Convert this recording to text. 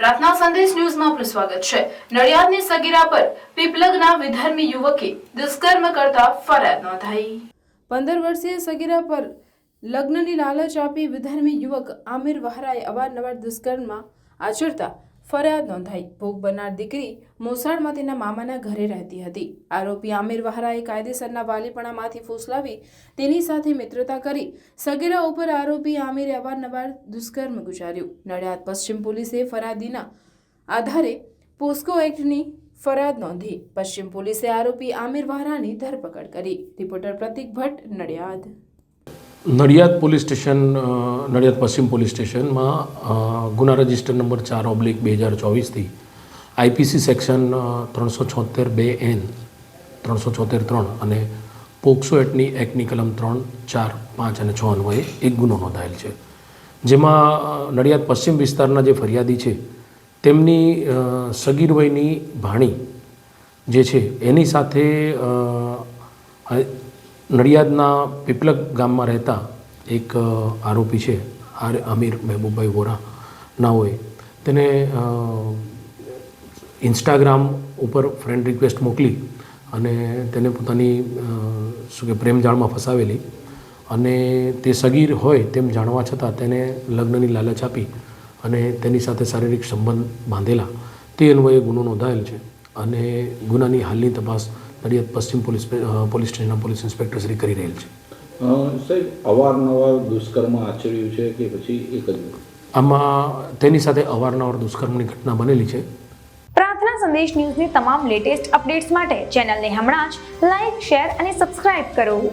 પ્રાર્થના સંદેશ ન્યૂઝમાં આપનું સ્વાગત છે. નડિયાદની સગીરા પર પીપલગના વિધર્મી યુવકે દુષ્કર્મ કરતા ફરિયાદ નોંધાઈ. પંદર વર્ષીય સગીરા પર લગ્નની લાલચ આપી વિધર્મી યુવક આમિર વહરાએ અવારનવાર દુષ્કર્મમાં આચરતા ફરિયાદ નોંધાઈ. ભોગ બનનાર દીકરી મોસાળમાં તેના મામાના ઘરે રહેતી હતી. આરોપી આમિર વહરાએ કાયદેસરના વાલીપણામાંથી ફૂસલાવી તેની સાથે મિત્રતા કરી સગીરા ઉપર આરોપી આમિરે અવારનવાર દુષ્કર્મ ગુજાર્યું. નડિયાદ પશ્ચિમ પોલીસે ફરિયાદીના આધારે પોસ્કો એક્ટની ફરિયાદ નોંધી. પશ્ચિમ પોલીસે આરોપી આમિર વહરાની ધરપકડ કરી. Reporter Pratik Bhatt, Nadiad. Nadiad police station Nadiad પશ્ચિમ પોલીસ સ્ટેશનમાં ગુના રજિસ્ટર નંબર ચાર ઓબ્લિક બે હજાર ચોવીસથી આઈપીસી સેક્શન ત્રણસો છોતેર બે એન, ત્રણસો છોતેર ત્રણ અને પોક્સો એટની એક્ટની કલમ ત્રણ, ચાર, પાંચ અને છ અન્વયે એક ગુનો નોંધાયેલ છે. જેમાં નડિયાદ પશ્ચિમ વિસ્તારના જે ફરિયાદી છે, તેમની સગીર વયની ભાણી જે છે, એની સાથે નડિયાદના પીપલક ગામમાં રહેતા એક આરોપી છે, આર, અમીર મહેબૂબભાઈ વોરા. ના હોય. તેને ઇન્સ્ટાગ્રામ ઉપર ફ્રેન્ડ રિક્વેસ્ટ મોકલી અને તેને પોતાની શું કે પ્રેમજાળમાં ફસાવેલી અને તે સગીર હોય તેમ જાણવા છતાં તેને લગ્નની લાલચ આપી અને તેની સાથે શારીરિક સંબંધ બાંધેલા. તે અન્વયે ગુનો નોંધાયેલ છે અને ગુનાની હાલની તપાસ નડિયાદ પશ્ચિમ પોલીસ પોલીસ સ્ટેશનના પોલીસ ઇન્સ્પેક્ટર શ્રી કરી રહેલ છે. અ, સાહેબ અવારનવાર દુષ્કર્મ આચર્યું છે કે પછી એક જ આમાં તેની સાથે અવારનવાર દુષ્કર્મની ઘટના બનેલી છે. પ્રાર્થના સંદેશ ન્યૂઝની તમામ લેટેસ્ટ અપડેટ્સ માટે ચેનલને હમણાં જ લાઈક શેર અને સબસ્ક્રાઇબ કરો.